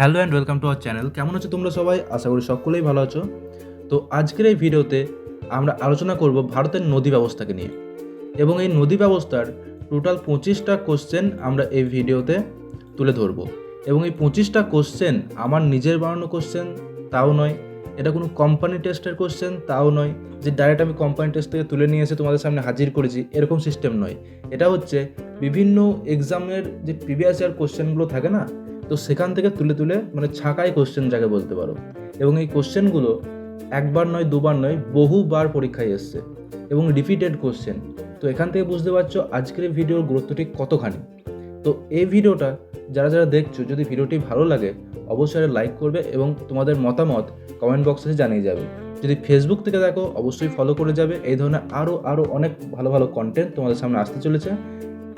Hello and welcome to our channel. কেমন আছো তোমরা সবাই? আশা করি সকলেই ভালো আছো। তো আজকের এই ভিডিওতে আমরা আলোচনা করব ভারতের নদী ব্যবস্থাকে নিয়ে। এবং এই নদী ব্যবস্থার টোটাল পঁচিশটা কোশ্চেন আমরা এই ভিডিওতে তুলে ধরবো। এবং এই পঁচিশটা কোশ্চেন আমার নিজের বানানো কোশ্চেন তাও নয়। এটা কোনো কোম্পানি টেস্টের কোশ্চেন তাও নয়। যে ডাইরেক্ট আমি কোম্পানি টেস্ট থেকে তুলে নিয়ে এসে তোমাদের সামনে হাজির করেছি, এরকম সিস্টেম নয়। এটা হচ্ছে বিভিন্ন এক্সামের যে প্রিভিয়াস ইয়ার কোশ্চেনগুলো থাকে না তো সেখান থেকে তুলে তুলে মানে ছাকাই কোশ্চেন যাকে বলতে পারো। এবং এই কোশ্চেনগুলো একবার নয়, দুবার নয়, বহুবার পরীক্ষায় এসছে এবং রিপিটেড কোশ্চেন তো এখান থেকে বুঝতে পারছ আজকের ভিডিওর গুরুত্ব ঠিক কতখানি। তো এই ভিডিওটা যারা যারা দেখছ, যদি ভিডিওটি ভালো লাগে, অবশ্যই লাইক করবে এবং তোমাদের মতামত কমেন্ট বক্সে জানিয়ে যাবে। যদি ফেসবুক থেকে দেখো, অবশ্যই ফলো করে যাবে। এই ধরনের আরও আরও অনেক ভালো ভালো কন্টেন্ট তোমাদের সামনে আসতে চলেছে।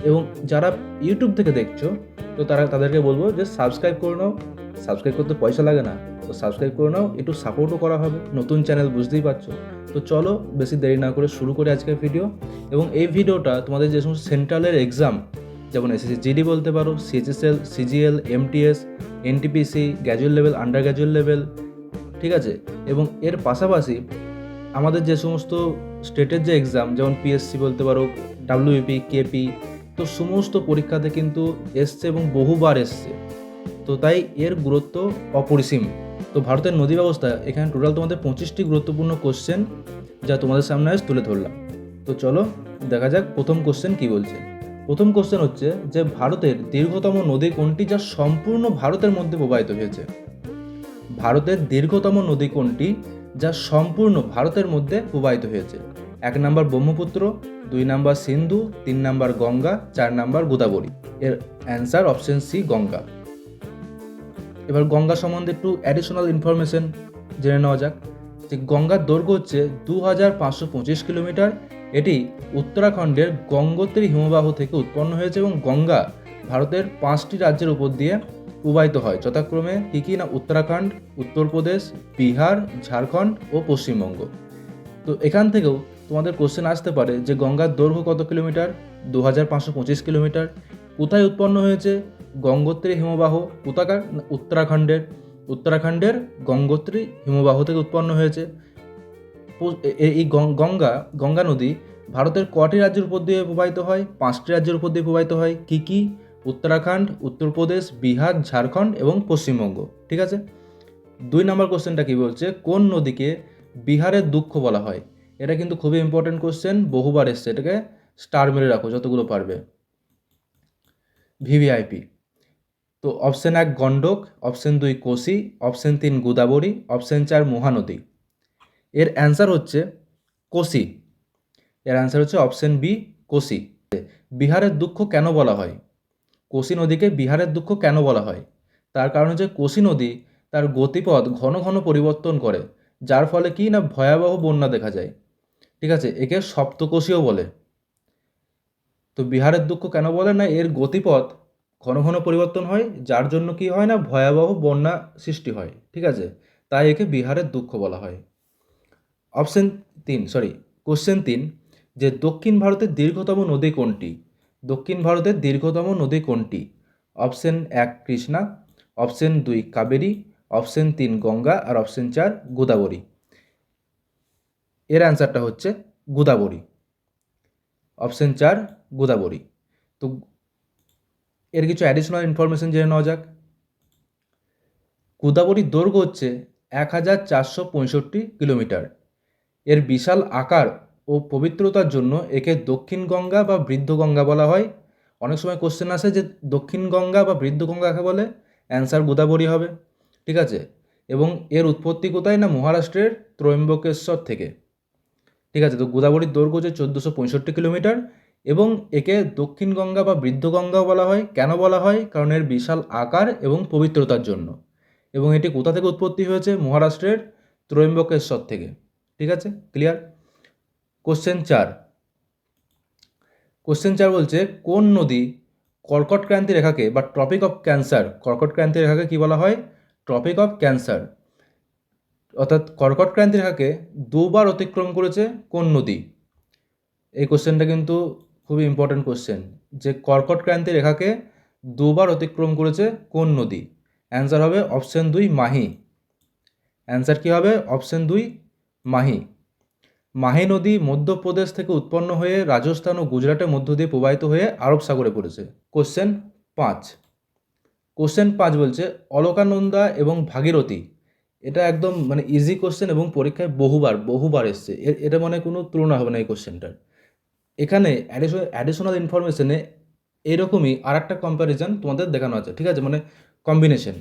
এবং যারা ইউটিউব থেকে দেখছ, তো তারা তাদেরকে বলব যে সাবস্ক্রাইব করে নাও। সাবস্ক্রাইব করতে পয়সা লাগে না। তো সাবস্ক্রাইব করে নাও, একটু সাপোর্টও করা হবে। নতুন চ্যানেল বুঝতেই পারছ। তো চলো, বেশি দেরি না করে শুরু করি আজকের ভিডিও এবং এই ভিডিওটা তোমাদের যে সমস্ত সেন্ট্রালের এক্সাম যেমন এসএসসি জিডি বলতে পারো CHSL CGL MTS NTPC graduate level under graduate level ঠিক আছে? এবং এর পাশাপাশি আমাদের যে সমস্ত স্টেটের যে এক্সাম যেমন পিএসসি বলতে পারো ডাব্লিউপি কেপি তো সমস্ত পরীক্ষাতে কিন্তু এসছে এবং বহুবার এসছে। তো তাই এর গুরুত্ব অপরিসীম। তো ভারতের নদী ব্যবস্থা, এখানে টোটাল তোমাদের পঁচিশটি গুরুত্বপূর্ণ কোশ্চেন যা তোমাদের সামনে আজ তুলে ধরলাম। তো চলো, দেখা যাক প্রথম কোশ্চেন কি বলছে। প্রথম কোশ্চেন হচ্ছে যে ভারতের দীর্ঘতম নদী কোনটি যা সম্পূর্ণ ভারতের মধ্যে প্রবাহিত হয়েছে? ভারতের দীর্ঘতম নদী কোনটি যা সম্পূর্ণ ভারতের মধ্যে প্রবাহিত হয়েছে? এক নম্বর ব্রহ্মপুত্র, দুই নাম্বার সিন্ধু, তিন নাম্বার গঙ্গা, চার নাম্বার গোদাবরী। এর অ্যান্সার অপশন সি গঙ্গা। এবার গঙ্গা সম্বন্ধে একটু অ্যাডিশনাল ইনফরমেশন জেনে নেওয়া যাক। যে গঙ্গার দৈর্ঘ্য হচ্ছে দু হাজার পাঁচশো পঁচিশ কিলোমিটার। এটি উত্তরাখণ্ডের গঙ্গোত্রী হিমবাহ থেকে উৎপন্ন হয়েছে এবং গঙ্গা ভারতের পাঁচটি রাজ্যের উপর দিয়ে প্রবাহিত হয়। যথাক্রমে কী কী না? উত্তরাখণ্ড, উত্তরপ্রদেশ, বিহার, ঝাড়খণ্ড ও পশ্চিমবঙ্গ। তো এখান থেকেও তোমাদের কোশ্চেন আসতে পারে যে গঙ্গার দৈর্ঘ্য কত কিলোমিটার? দু হাজার পাঁচশো পঁচিশ কিলোমিটার। কোথায় উৎপন্ন হয়েছে? গঙ্গোত্রী হিমবাহ কোথাকার? উত্তরাখণ্ডের। উত্তরাখণ্ডের গঙ্গোত্রী হিমবাহ থেকে উৎপন্ন হয়েছে। এই গঙ্গা গঙ্গা নদী ভারতের কটি রাজ্যের উপর দিয়ে প্রবাহিত হয়? পাঁচটি রাজ্যের উপর দিয়ে প্রবাহিত হয়। কী কী? উত্তরাখণ্ড, উত্তরপ্রদেশ, বিহার, ঝাড়খণ্ড এবং পশ্চিমবঙ্গ। ঠিক আছে? দুই নম্বর কোশ্চেনটা কি বলছে? কোন নদীকে বিহারের দুঃখ বলা হয়? এটা কিন্তু খুবই ইম্পর্টেন্ট কোশ্চেন বহুবার এসছে, এটাকে স্টার মেরে রাখো, যতগুলো পারবে। ভিভিআইপি তো অপশন এক গণ্ডক অপশন দুই কোশি অপশন তিন গোদাবরী অপশন চার মহানদী এর অ্যান্সার হচ্ছে কোশি এর অ্যান্সার হচ্ছে অপশন বি কোশি বিহারের দুঃখ কেন বলা হয়? কোশি নদীকে বিহারের দুঃখ কেন বলা হয়? তার কারণ হচ্ছে কোশি নদী তার গতিপথ ঘন ঘন পরিবর্তন করে, যার ফলে কি না ভয়াবহ বন্যা দেখা যায়। ঠিক আছে? একে সপ্তকোষীয় বলে। তো বিহারের দুঃখ কেন বলে না? এর গতিপথ ঘন ঘন পরিবর্তন হয়, যার জন্য কি হয় না? ভয়াবহ বন্যা সৃষ্টি হয়, ঠিক আছে? তাই একে বিহারের দুঃখ বলা হয়। অপশন তিন সরি কোশ্চেন তিন, যে দক্ষিণ ভারতের দীর্ঘতম নদী কোনটি? দক্ষিণ ভারতের দীর্ঘতম নদী কোনটি? অপশন এক, কৃষ্ণা। অপশন দুই, কাবেরী। অপশন তিন, গঙ্গা। আর অপশন চার, গোদাবরী। এর অ্যান্সারটা হচ্ছে গোদাবরী। অপশন চার, গোদাবরী। তো এর কিছু অ্যাডিশনাল ইনফরমেশন জেনে নেওয়া যাক। গোদাবরীর দৈর্ঘ্য হচ্ছে এক হাজার চারশো পঁয়ষট্টি কিলোমিটার। এর বিশাল আকার ও পবিত্রতার জন্য একে দক্ষিণ গঙ্গা বা বৃদ্ধ গঙ্গা বলা হয়। অনেক সময় কোশ্চেন আসে যে দক্ষিণ গঙ্গা বা বৃদ্ধ গঙ্গা বলে? অ্যান্সার গোদাবরী হবে। ঠিক আছে? এবং এর উৎপত্তি কোথায়? না মহারাষ্ট্রের ত্রয়ম্বকেশ্বর থেকে। ঠিক আছে? তো গোদাবরীর দৈর্ঘ্য হচ্ছে চোদ্দোশো পঁয়ষট্টি কিলোমিটার এবং একে দক্ষিণ গঙ্গা বা বৃদ্ধ গঙ্গাও বলা হয়। কেন বলা হয়? কারণ এর বিশাল আকার এবং পবিত্রতার জন্য। এবং এটি কোথা থেকে উৎপত্তি হয়েছে? মহারাষ্ট্রের ত্রয়ম্বকেশ্বর থেকে। ঠিক আছে? ক্লিয়ার কোশ্চেন চার। কোশ্চেন চার বলছে, কোন নদী কর্কট ক্রান্তি রেখাকে বা ট্রপিক অফ ক্যান্সার কর্কট ক্রান্তি রেখাকে কি বলা হয়? ট্রপিক অফ ক্যান্সার অর্থাৎ কর্কট ক্রান্তি রেখাকে দুবার অতিক্রম করেছে কোন নদী? এই কোশ্চেনটা কিন্তু খুবই ইম্পর্ট্যান্ট কোশ্চেন যে কর্কট ক্রান্তি রেখাকে দুবার অতিক্রম করেছে কোন নদী? অ্যান্সার হবে অপশন দুই, মাহি। অ্যান্সার কী হবে? অপশন দুই, মাহি। মাহি নদী মধ্যপ্রদেশ থেকে উৎপন্ন হয়ে রাজস্থান ও গুজরাটের মধ্য দিয়ে প্রবাহিত হয়ে আরব সাগরে পড়েছে। কোশ্চেন পাঁচ। কোশ্চেন পাঁচ বলছে অলকানন্দা এবং ভাগীরথী এটা একদম মানে ইজি কোশ্চেন এবং পরীক্ষায় বহুবার বহুবার এসছে। এটা মানে কোনো তুলনা হবে না এই কোশ্চেনটার এখানে অ্যাডিশনাল ইনফরমেশনে এরকমই আর একটা কম্প্যারিজন তোমাদের দেখানো আছে, ঠিক আছে? মানে কম্বিনেশন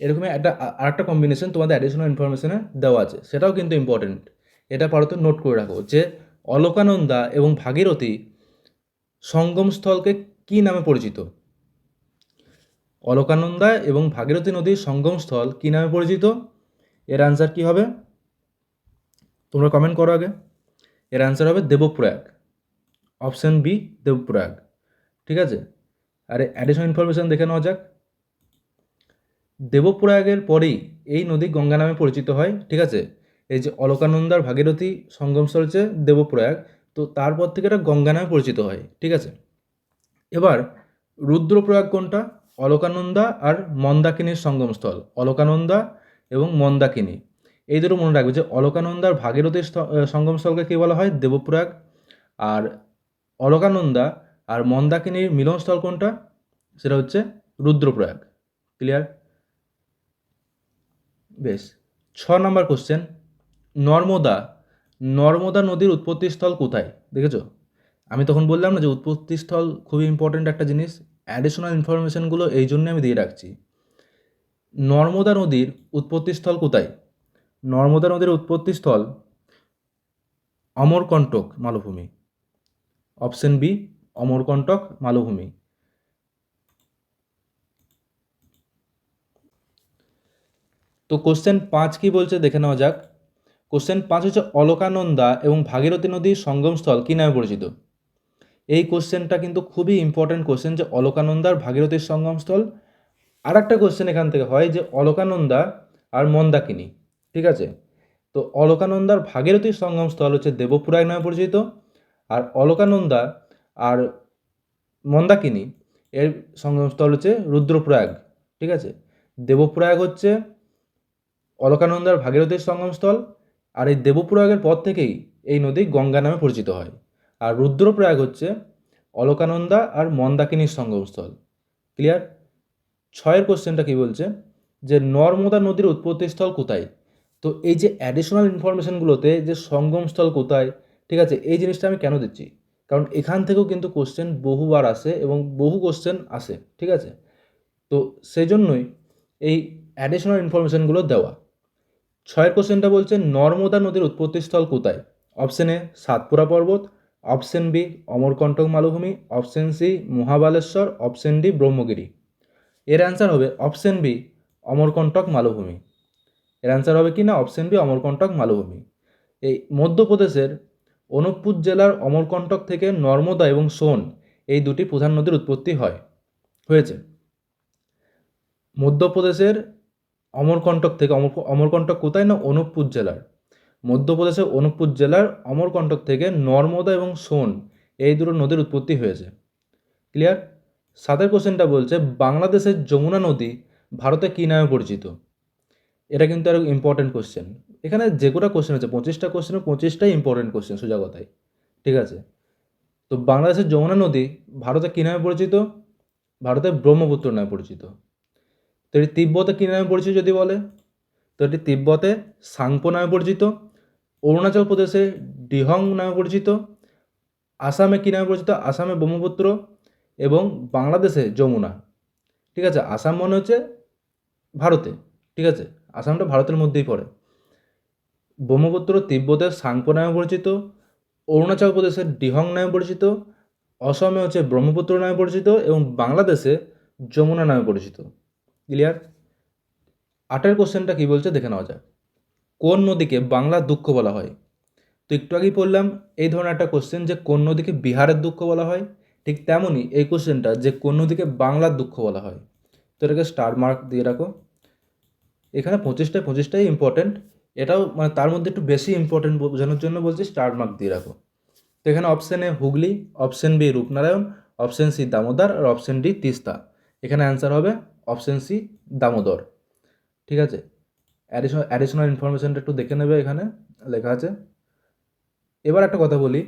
এরকমই একটা আর একটা কম্বিনেশন তোমাদের অ্যাডিশনাল ইনফরমেশনে দেওয়া আছে। সেটাও কিন্তু ইম্পর্টেন্ট এটা পারত নোট করে রাখো যে অলোকানন্দা এবং ভাগীরথী সঙ্গমস্থলকে কী নামে পরিচিত? অলকানন্দা এবং ভাগীরথী নদীর সঙ্গমস্থল কী নামে পরিচিত? এর অ্যান্সার কী হবে? তোমরা কমেন্ট করো আগে। এর অ্যান্সার হবে দেবপ্রয়াগ। Option B Devprayag. ঠিক আছে? আর অ্যাডিশনাল ইনফরমেশন দেখে নেওয়া যাক। দেবপ্রয়াগের পরেই এই নদী গঙ্গা নামে পরিচিত হয়, ঠিক আছে? এই যে অলকানন্দার ভাগীরথী সঙ্গমস্থল হচ্ছে দেবপ্রয়াগ, তো তারপর থেকে এটা গঙ্গা নামে পরিচিত হয়, ঠিক আছে? এবার রুদ্রপ্রয়াগ কোনটা? অলকানন্দা আর মন্দাকিনীর সঙ্গমস্থল। অলকানন্দা এবং মন্দাকিনী। এই দুটো মনে রাখবে যে অলকানন্দার ভাগীরথীর স্থ- সঙ্গমস্থলকে কী বলা হয়? দেবপ্রয়াগ আর অলকানন্দা আর মন্দাকিনীর মিলনস্থল কোনটা? সেটা হচ্ছে রুদ্রপ্রয়াগ ক্লিয়ার বেশ। ছ নম্বর কোশ্চেন নর্মদা নর্মদা নদীর উৎপত্তিস্থল কোথায়? দেখেছ? আমি তখন বললাম না যে উৎপত্তিস্থল খুবই ইম্পর্ট্যান্ট একটা জিনিস। অ্যাডিশনাল ইনফরমেশনগুলো এই জন্য আমি দিয়ে রাখছি। নর্মদা নদীর উৎপত্তিস্থল কোথায়? নর্মদা নদীর উৎপত্তিস্থল অমরকণ্টক মালভূমি। অপশন বি, অমরকণ্টক মালভূমি। তো কোশ্চেন পাঁচ কি বলছে দেখে নেওয়া যাক। কোশ্চেন পাঁচ হচ্ছে অলকানন্দা এবং ভাগীরথী নদীর সঙ্গমস্থল কী নামে পরিচিত? এই কোশ্চেনটা কিন্তু খুবই ইম্পর্ট্যান্ট কোশ্চেন যে অলকানন্দার ভাগীরথীর সঙ্গমস্থল আর একটা কোশ্চেন এখান থেকে হয় যে অলকানন্দা আর মন্দাকিনী, ঠিক আছে? তো অলকানন্দার ভাগীরথীর সঙ্গমস্থল হচ্ছে দেবপুরায় নামে পরিচিত, আর অলকানন্দা আর মন্দাকিনী এর সঙ্গমস্থল হচ্ছে রুদ্রপ্রয়াগ, ঠিক আছে? দেবপ্রয়াগ হচ্ছে অলকানন্দার ভাগীরথীর সঙ্গমস্থল, আর এই দেবপ্রয়াগের পর থেকেই এই নদী গঙ্গা নামে পরিচিত হয়। আর রুদ্রপ্রয়াগ হচ্ছে অলকানন্দা আর মন্দাকিনীর সঙ্গমস্থল ক্লিয়ার ছয়ের কোশ্চেনটা কি বলছে? যে নর্মদা নদীর উৎপত্তিস্থল কোথায়? তো এই যে অ্যাডিশনাল ইনফরমেশনগুলোতে যে সঙ্গমস্থল কোথায়, ঠিক আছে, এই জিনিসটা আমি কেন দিচ্ছি? কারণ এখান থেকেও কিন্তু কোশ্চেন বহুবার আসে এবং বহু কোশ্চেন আসে, ঠিক আছে? তো সেই জন্যই এই অ্যাডিশনাল ইনফরমেশনগুলো দেওয়া। ছয়ের কোশ্চেনটা বলছে, নর্মদা নদীর উৎপত্তিস্থল কোথায়? অপশন এ, সাতপুরা পর্বত, অপশন বি অমরকণ্টক মালভূমি, option C, Mahabaleshwar, option D, Brahmagiri. এর অ্যান্সার হবে অপশন বি অমরকণ্টক মালভূমি। এর অ্যান্সার হবে কি না? অপশন বি অমরকণ্টক মালভূমি। এই মধ্যপ্রদেশের অনুপপুর জেলার অমরকণ্টক থেকে নর্মদা এবং সোন এই দুটি প্রধান নদীর উৎপত্তি হয়। হয়েছে। মধ্যপ্রদেশের অমরকণ্টক থেকে অমর, অমরকণ্টক কোথায় না? অনুপপুর জেলার। মধ্যপ্রদেশের অনুপপুর জেলার অমরকণ্টক থেকে নর্মদা এবং সোন এই দুটো নদীর উৎপত্তি হয়েছে। ক্লিয়ার সাতের কোশ্চেনটা বলছে, বাংলাদেশের যমুনা নদী ভারতে কী নামে পরিচিত? এটা কিন্তু আরও ইম্পর্টেন্ট কোশ্চেন এখানে যে কটা কোশ্চেন আছে, পঁচিশটা কোশ্চেনের পঁচিশটাই ইম্পর্টেন্ট কোশ্চেন সোজা কথায় ঠিক আছে? তো বাংলাদেশের যমুনা নদী ভারতে কী নামে পরিচিত? ভারতে ব্রহ্মপুত্র নামে পরিচিত। তো এটি তিব্বতে কী নামে পরিচিত যদি বলে? তো এটি তিব্বতে সাংপো নামে পরিচিত, অরুণাচল প্রদেশে ডিহং নামে পরিচিত, আসামে কী নামে পরিচিত? আসামে ব্রহ্মপুত্র এবং বাংলাদেশে যমুনা। ঠিক আছে? আসাম মনে হচ্ছে ভারতে। ঠিক আছে? আসামটা ভারতের মধ্যেই পড়ে। ব্রহ্মপুত্র তিব্বতের সাংপো নামে পরিচিত, অরুণাচল প্রদেশের ডিহং নামে পরিচিত, অসমে হচ্ছে ব্রহ্মপুত্র নামে পরিচিত এবং বাংলাদেশে যমুনা নামে পরিচিত। ক্লিয়ার? আটের কোশ্চেনটা কী বলছে দেখে নেওয়া যায় কোন নদীকে বাংলার দুঃখ বলা হয়? তো একটু আগেই পড়লাম, এই ধরনের একটা কোশ্চেন যে কোন নদীকে বিহারের দুঃখ বলা হয়? ঠিক তেমনই এই কোশ্চেনটা যে কোন নদীকে বাংলার দুঃখ বলা হয়। তো এটাকে স্টার মার্ক দিয়ে রাখো। এখানে পঁচিশটায় পঁচিশটাই ইম্পর্টেন্ট এটাও মানে তার মধ্যে একটু বেশি ইম্পর্টেন্ট বোঝানোর জন্য বলছি স্টার মার্ক দিয়ে রাখো। তো এখানে option A Hooghly option B Rupnarayan option C Damodar R option D Teesta. এখানে অ্যান্সার হবে অপশন সি দামোদর। ঠিক আছে? অ্যাডিশনাল অ্যাডিশনাল ইনফরমেশনটা একটু দেখে নেবে এখানে, লেখা আছে। এবার একটা কথা বলি।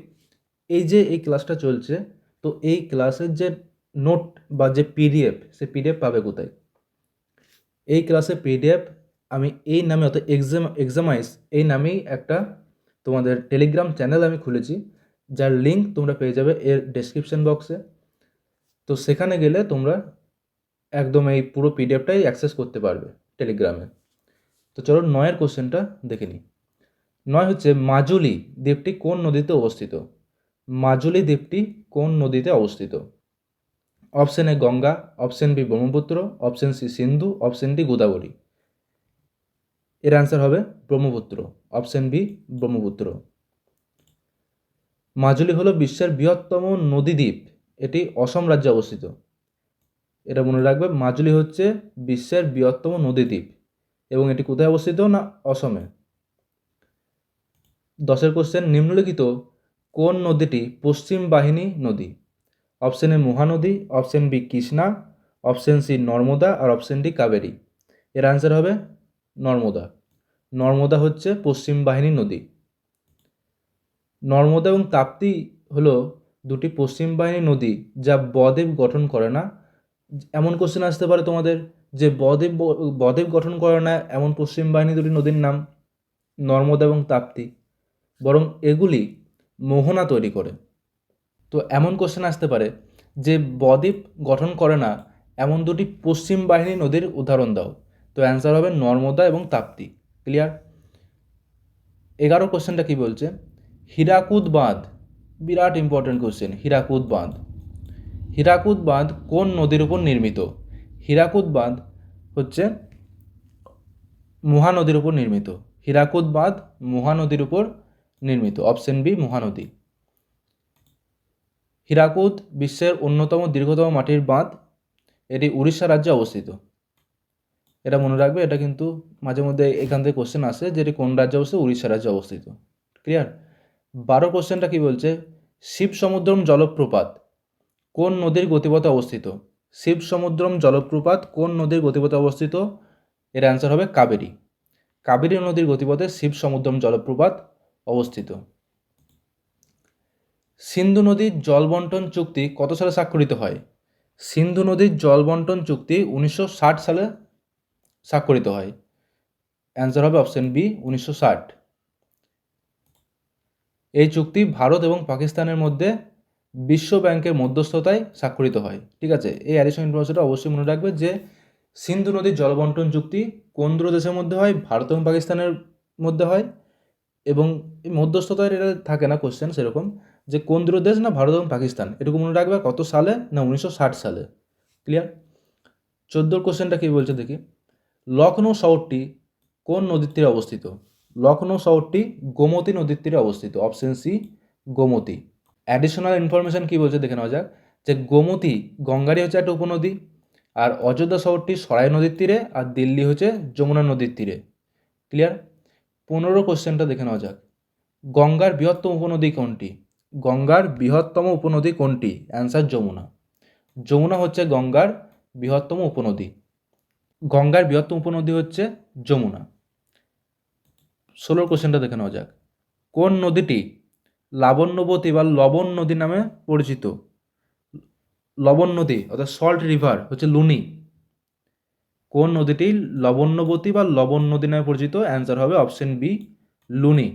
এই যে এই ক্লাসটা চলছে তো এই ক্লাসের যে নোট বা যে পিডিএফ, সে পিডিএফ পাবে কোথায়? এই ক্লাসে পিডিএফ আমি এই নামে, অর্থাৎ এক্সাম এক্সামাইজ এই নামেই একটা তোমাদের টেলিগ্রাম চ্যানেল আমি খুলেছি। যার লিঙ্ক তোমরা পেয়ে যাবে এর ডেসক্রিপশন বক্সে তো সেখানে গেলে তোমরা একদম এই পুরো পিডিএফটাই অ্যাক্সেস করতে পারবে টেলিগ্রামে তো চলো নয়ের কোশ্চেনটা দেখে নিই। নয় হচ্ছে মাজুলি দ্বীপটি কোন নদীতে অবস্থিত? মাজুলি দ্বীপটি কোন নদীতে অবস্থিত? Option A Ganga, option B Brahmaputra, option C Sindhu, option D Godavari. এর অ্যান্সার হবে ব্রহ্মপুত্র, অপশন বি ব্রহ্মপুত্র। মাজুলি হলো বিশ্বের বৃহত্তম নদীদ্বীপ, এটি অসম রাজ্যে অবস্থিত। এটা মনে রাখবে, মাজুলি হচ্ছে বিশ্বের বৃহত্তম নদীদ্বীপ, এবং এটি কোথায় অবস্থিত না অসমে? দশের কোশ্চেন নিম্নলিখিত কোন নদীটি পশ্চিম বাহিনী নদী? Option A Mahanadi option B Krishna, option C Narmada R option D Kaveri. এর অ্যান্সার হবে নর্মদা। নর্মদা হচ্ছে পশ্চিম বাহিনী নদী। নর্মদা এবং তাপ্তি হলো দুটি পশ্চিম বাহিনী নদী যা বদ্বীপ গঠন করে না। এমন কোশ্চেন আসতে পারে তোমাদের যে বদ্বীপ বদ্বীপ গঠন করে না এমন পশ্চিম বাহিনী দুটি নদীর নাম, নর্মদা এবং তাপ্তি। বরং এগুলি মোহনা তৈরি করে। তো এমন কোশ্চেন আসতে পারে যে বদ্বীপ গঠন করে না, এমন দুটি পশ্চিম বাহিনী নদীর উদাহরণ দাও। তো অ্যান্সার হবে নর্মদা এবং তাপ্তি। ক্লিয়ার এগারো কোশ্চেনটা কি বলছে? হীরাকুদ বাঁধ বিরাট ইম্পর্টেন্ট কোশ্চেন হীরাকুদ বাঁধ হীরাকুদ বাঁধ কোন নদীর উপর নির্মিত? হীরাকুদ বাঁধ হচ্ছে মহানদীর উপর নির্মিত। হীরাকুদ বাঁধ মহানদীর উপর নির্মিত। Option B Mahanadi. হীরাকুদ বিশ্বের অন্যতম দীর্ঘতম মাটির বাঁধ। এটি উড়িষ্যা রাজ্যে অবস্থিত। এটা মনে রাখবে, এটা কিন্তু মাঝে মধ্যে এখান থেকে কোশ্চেন আসে যে এটি কোন রাজ্যে অবস্থিত? উড়িষ্যা রাজ্যে অবস্থিত। ক্লিয়ার বারো কোশ্চেনটা কি বলছে? শিব সমুদ্রম জলপ্রপাত কোন নদীর গতিপথে অবস্থিত? শিব সমুদ্রম জলপ্রপাত কোন নদীর গতিপথে অবস্থিত? এর অ্যান্সার হবে কাবেরী। কাবেরী নদীর গতিপথে শিব সমুদ্রম জলপ্রপাত অবস্থিত। সিন্ধু নদীর জল বন্টন চুক্তি কত সালে স্বাক্ষরিত হয়? সিন্ধু নদীর জল বন্টন চুক্তি উনিশশো ষাট সালে স্বাক্ষরিত হয়। অ্যান্সার হবে অপশন বি উনিশশো ষাট। এই চুক্তি ভারত এবং পাকিস্তানের মধ্যে বিশ্ব ব্যাংকের মধ্যস্থতায় স্বাক্ষরিত হয়। ঠিক আছে? এই অ্যাডিশনাল ইনফরমেশনটা অবশ্যই মনে রাখবে যে সিন্ধু নদীর জলবন্টন চুক্তি কোন দুটো দেশের মধ্যে হয়? ভারত এবং পাকিস্তানের মধ্যে হয়। এবং এই মধ্যস্থতায় এটা থাকে না কোশ্চেন সেরকম যে কোন দুটো দেশ না ভারত এবং পাকিস্তান? এটুকু মনে রাখবে কত সালে? না উনিশশো ষাট সালে। ক্লিয়ার চোদ্দোর কোশ্চেনটা কী বলছে দেখি। লখনৌ শহরটি কোন নদীর তীরে অবস্থিত? লখনৌ শহরটি গোমতী নদীর তীরে অবস্থিত। Option C Gomti. Additional information কী বলছে দেখে নেওয়া যাক। যে গোমতী গঙ্গারই হচ্ছে একটা উপনদী আর অযোধ্যা শহরটি সরাই নদীর তীরে আর দিল্লি হচ্ছে যমুনা নদীর তীরে। ক্লিয়ার পনেরো কোশ্চেনটা দেখে নেওয়া যাক। গঙ্গার বৃহত্তম উপনদী কোনটি? গঙ্গার বৃহত্তম উপনদী কোনটি? অ্যান্সার যমুনা। যমুনা হচ্ছে গঙ্গার বৃহত্তম উপনদী। গঙ্গার বৃহত্তম উপনদী হচ্ছে যমুনা। ষোলোর কোশ্চেনটা দেখে নেওয়া যাক। কোন নদীটি লাবণ্যবতী বা লবণ নদী নামে পরিচিত? লবণ নদী অর্থাৎ সল্ট রিভার হচ্ছে লুনি। কোন নদীটি লবণ্যবতী বা লবণ নদী নামে পরিচিত? অ্যান্সার হবে অপশন বি লুনি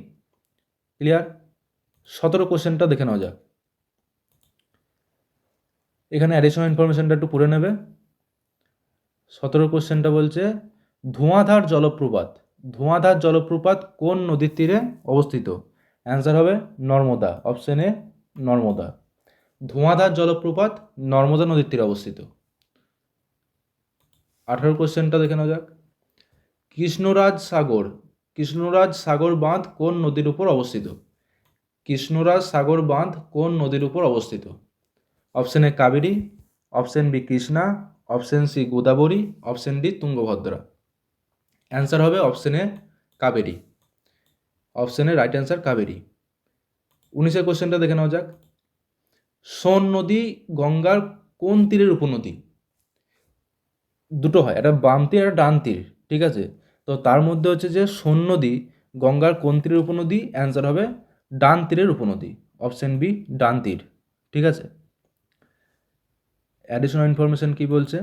ক্লিয়ার সতেরো কোশ্চেনটা দেখে নেওয়া যাক। এখানে অ্যাডিশনাল ইনফরমেশনটা একটু পড়ে নেবে। সতেরো কোশ্চেনটা বলছে, ধোঁয়াধার জলপ্রপাত ধোঁয়াধার জলপ্রপাত কোন নদীর তীরে অবস্থিত? অ্যান্সার হবে নর্মদা অপশন এ নর্মদা। ধোঁয়াধার জলপ্রপাত নর্মদা নদীর তীরে অবস্থিত। আঠারো কোশ্চেনটা দেখে নেওয়া যাক। কৃষ্ণরাজ সাগর কৃষ্ণরাজ সাগর বাঁধ কোন নদীর উপর অবস্থিত? কৃষ্ণরাজ সাগর বাঁধ কোন নদীর উপর অবস্থিত? Option A Kaveri, option B Krishna, option C Godavari, option D Tungabhadra. Answer হবে অপশন কাবেরী। অপশনে রাইট অ্যান্সার কাবেরী। উনিশের কোশ্চেনটা দেখে নেওয়া যাক। সোন নদী গঙ্গার কোন তীরের উপনদী? দুটো হয়, একটা বাম তীর একটা ডান তীর, ঠিক আছে? তো তার মধ্যে হচ্ছে যে সোন নদী, গঙ্গার কোন তীরের উপনদী? অ্যান্সার হবে ডান তীরের উপনদী অপশন বি ডান তীর, ঠিক আছে? অ্যাডিশনাল ইনফরমেশন কি বলছে?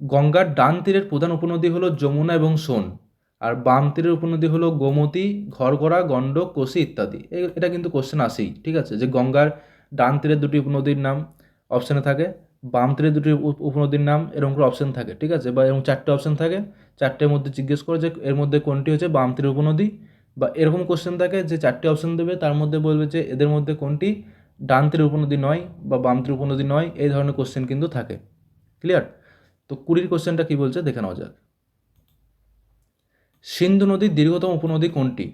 গঙ্গার ডান তীরের প্রধান উপনদী হলো যমুনা এবং সোন, আর বাম তীরের উপনদী হলো গোমতী, ঘরগড়া, গণ্ডক, কোশি ইত্যাদি। এটা কিন্তু কোশ্চেন আসেই, ঠিক আছে? যে গঙ্গার ডান তীরের দুটি উপনদীর নাম অপশানে থাকে। বাম তীরের দুটি উপ- উপনদীর নাম এরকম করে অপশন থাকে, ঠিক আছে? বা এরকম চারটে অপশন থাকে, চারটের মধ্যে জিজ্ঞেস করে যে এর মধ্যে কোনটি হচ্ছে বাম তীরের উপনদী? বা এরকম কোশ্চেন থাকে যে চারটে অপশন দেবে, তার মধ্যে বলবে যে এদের মধ্যে কোনটি ডান তীরের উপনদী নয় বা বাম তীরের উপনদী নয়, এই ধরনের কোশ্চেন কিন্তু থাকে। ক্লিয়ার তো কুড়ির কোশ্চেনটা কি বলছে? দেখে নেওয়া যাক। সিন্ধু নদীর দীর্ঘতম উপনদী কোনটি?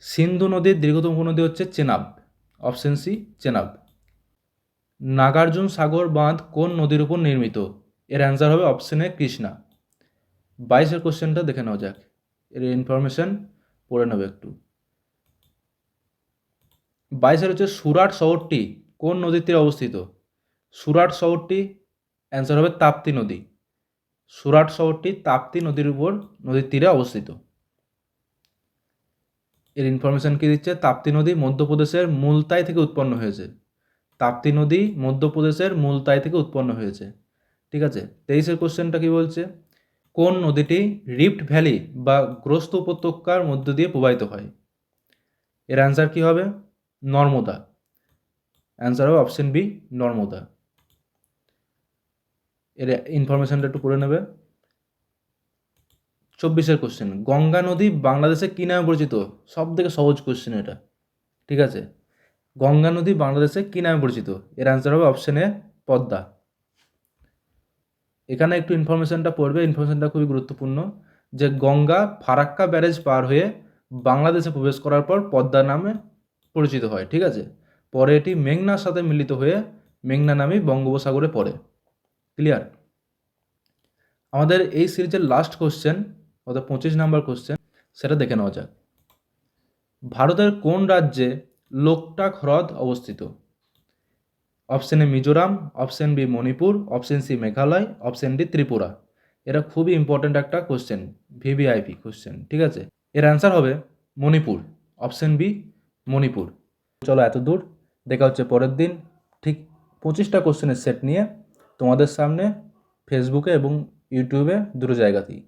সিন্ধু নদীর দীর্ঘতম উপনদী হচ্ছে চেনাব অপশন সি চেনাব। নাগার্জুন সাগর বাঁধ কোন নদীর উপর নির্মিত? এর অ্যান্সার হবে অপশনে কৃষ্ণা। বাইশের কোশ্চেনটা দেখে নেওয়া যাক। এর ইনফরমেশন পড়ে নেবে একটু। বাইশের হচ্ছে সুরাট শহরটি কোন নদীর তীরে অবস্থিত? সুরাট শহরটি অ্যান্সার হবে তাপ্তি নদী। সুরাট শহরটি তাপ্তি নদীর উপর, নদীর তীরে অবস্থিত। এর ইনফরমেশন কি দিচ্ছে? তাপ্তি নদী মধ্যপ্রদেশের মুলতাই থেকে উৎপন্ন হয়েছে। তাপ্তি নদী মধ্যপ্রদেশের মুলতাই থেকে উৎপন্ন হয়েছে। ঠিক আছে? তেইশের কোশ্চেনটা কি বলছে? কোন নদীটি রিফট ভ্যালি বা গ্রস্ত উপত্যকার মধ্য দিয়ে প্রবাহিত হয়? এর অ্যান্সার কি হবে? নর্মদা। অ্যান্সার হবে অপশন বি নর্মদা। এর ইনফরমেশনটা একটু পড়ে নেবে। চব্বিশের কোশ্চেন গঙ্গা নদী বাংলাদেশে কী নামে পরিচিত? সব থেকে সহজ কোশ্চেন এটা। ঠিক আছে? গঙ্গা নদী বাংলাদেশে কী নামে পরিচিত? এর অ্যান্সার হবে অপশন এ পদ্মা। এখানে একটু ইনফরমেশনটা পড়বে ইনফরমেশনটা খুবই গুরুত্বপূর্ণ, যে গঙ্গা ফারাক্কা ব্যারেজ পার হয়ে বাংলাদেশে প্রবেশ করার পর পদ্মা নামে পরিচিত হয়, ঠিক আছে? পরে এটি মেঘনার সাথে মিলিত হয়ে মেঘনা নামেই বঙ্গোপসাগরে পড়ে। ক্লিয়ার আমাদের এই সিরিজের লাস্ট কোশ্চেন অর্থাৎ পঁচিশ নাম্বার কোশ্চেন সেটা দেখে নেওয়া যাক। ভারতের কোন রাজ্যে লোকটাক হ্রদ অবস্থিত। Option A Mizoram option B Manipur option C Meghalaya option D Tripura. এটা খুবই ইম্পর্ট্যান্ট একটা কোশ্চেন ভিভিআইপি কোশ্চেন ঠিক আছে? এর অ্যান্সার হবে মণিপুর অপশন বি মণিপুর। চলো এত দূর, দেখা হচ্ছে পরের দিন। ঠিক পঁচিশটা কোশ্চেনের সেট নিয়ে তোমাদের সামনে ফেসবুকে এবং ইউটিউবে দুটো জায়গাতেই।